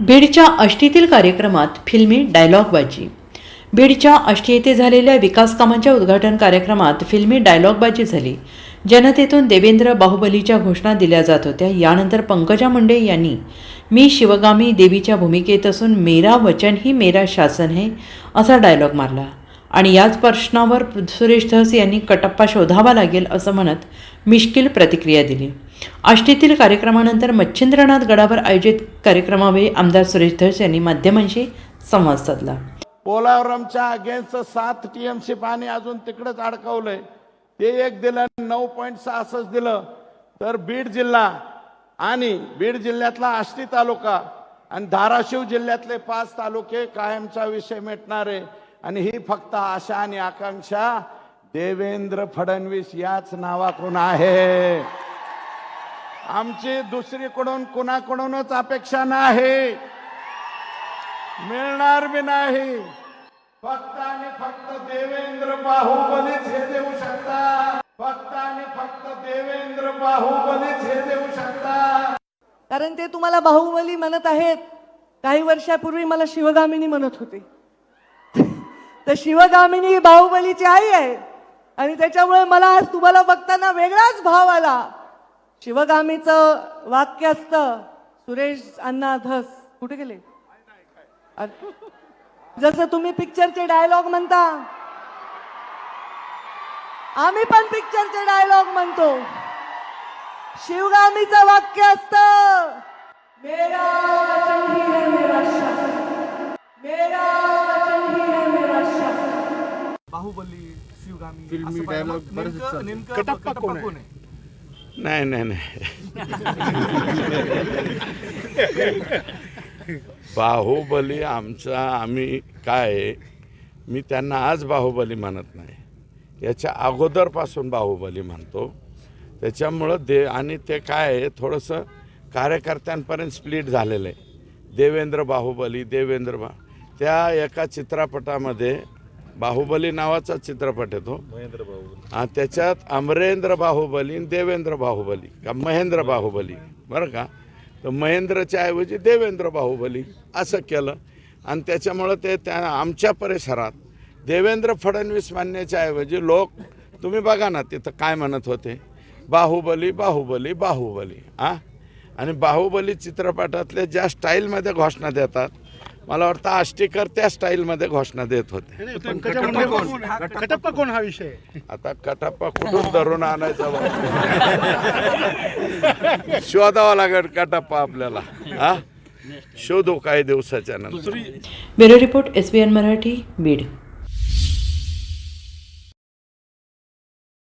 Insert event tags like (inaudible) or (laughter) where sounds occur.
बीडच्या आष्टीतील कार्यक्रमात फिल्मी डायलॉगबाजी. बीडच्या आष्टी येथे झालेल्या विकासकामांच्या उद्घाटन कार्यक्रमात फिल्मी डायलॉगबाजी झाली. जनतेतून देवेंद्र बाहुबलीच्या घोषणा दिल्या जात होत्या. यानंतर पंकजा मुंडे यांनी मी शिवगामी देवीच्या भूमिकेत असून मेरा वचन ही मेरा शासन है असा डायलॉग मारला. आणि याच प्रश्नावर सुरेश धस यांनी कटप्पा शोधावा लागेल असं म्हणत मिश्किल प्रतिक्रिया दिली. आष्टीतील कार्यक्रमानंतर मच्छिंद्रनाथ गडावर आयोजित कार्यक्रमावेळी आमदार सुरेश धस यांनी माध्यमांशी संवाद साधला. पोलावरमच्या अगेन्स्ट सात टीएमसी पाणी अजून तिकडेच अडकवलंय. ते एक दिलं नऊ पॉईंट सहासष्ट दिलं. तर बीड जिल्हा आणि बीड जिल्ह्यातला आष्टी तालुका आणि धाराशिव जिल्ह्यातले पाच तालुके कायमचा विषय मिटणारे. आणि ही फक्त आशा आणि आकांक्षा देवेंद्र फडणवीस याच नावाकडून आहे. आमची दुसरीकडून कुणाकडूनच अपेक्षा नाही. मिळणार बी नाही. फक्त आणि फक्त देवेंद्र बाहुबलीच हे देऊ शकता. फक्त आणि फक्त देवेंद्र बाहुबलीच हे देऊ शकता. कारण ते तुम्हाला बाहुबली म्हणत आहेत. काही वर्षापूर्वी मला शिवगामिनी म्हणत होते. (laughs) तर शिवगामिनी बाहुबलीची आई आहे आणि त्याच्यामुळे मला आज तुम्हाला बघताना वेगळाच भाव आला. शिवगामीचं वाक्य असतं सुरेश अण्णा धस. कुठे गेले? अरे, जसं तुम्ही पिक्चरचे डायलॉग म्हणता. आम्ही पण पिक्चरचे डायलॉग म्हणतो. शिवगामीचं वाक्य असत मेरा बाहुबली शिवगामी फिल्मी असं पाहिलं. dialogue बरेच नेमकं- चालतात. नेमकं कटप्पा कोण आहे? नाही नाही नाही बाहुबली आमचा आम्ही काय आहे, मी त्यांना आज बाहुबली म्हणत नाही याच्या अगोदरपासून बाहुबली म्हणतो त्याच्यामुळं दे आणि ते काय आहे थोडंसं कार्यकर्त्यांपर्यंत स्प्लिट झालेलं आहे देवेंद्र बाहुबली देवेंद्र बा त्या एका चित्रपटामध्ये बाहुबली नावाचा चित्रपट येतो. हा, त्याच्यात अमरेंद्र बाहुबली देवेंद्र बाहुबली. का महेंद्र बाहुबली. बरं का? तर महेंद्रच्या ऐवजी देवेंद्र बाहुबली असं केलं. आणि त्याच्यामुळं ते त्या आमच्या परिसरात देवेंद्र फडणवीस मानण्याच्या ऐवजी लोक तुम्ही बघा ना तिथं काय म्हणत होते? बाहुबली बाहुबली बाहुबली. आ आणि बाहुबली चित्रपटातले ज्या स्टाईलमध्ये घोषणा देतात मला वाटतं आष्टीकर त्या स्टाईलमध्ये घोषणा देत होते. कटप्पा कोण? हा विषय? आता कटाप्पा कुठून धरून आणायचा? शोधावा लागेल कटाप्पा आपल्याला हा? शोधू काही दिवसाच्या नंतर. Bureau report S B N Marathi Beed.